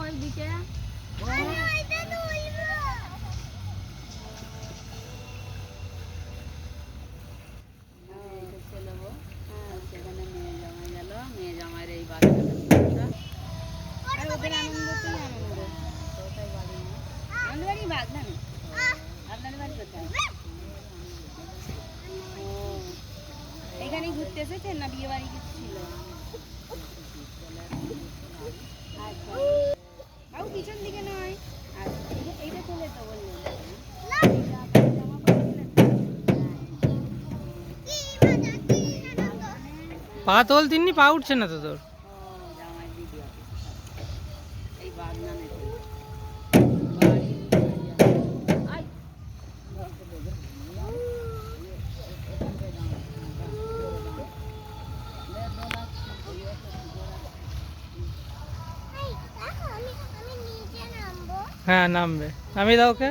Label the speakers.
Speaker 1: ওইদিকে। চলে যাব সেখানে মেয়ে জামাই গেল। মেয়ে জামাইয়ের এই বাচ্চাটা আর ওদের আনন্দতেই আনন্দ। কোথায় বাড়ি না। আমাদের আপনাদের বাড়ি কোথায়? ও। এখানে ঘুরতে এসেছেন না বিয়ে বাড়ি কিছু ছিল পিছন দিকে নয়। এইটা তুলে তো বললেন?
Speaker 2: পা তোল তিনি পা উঠছে না তো তোর।
Speaker 1: এই বাগনানে
Speaker 2: হ্যাঁ নামবে। নামিয়ে দাও ওকে।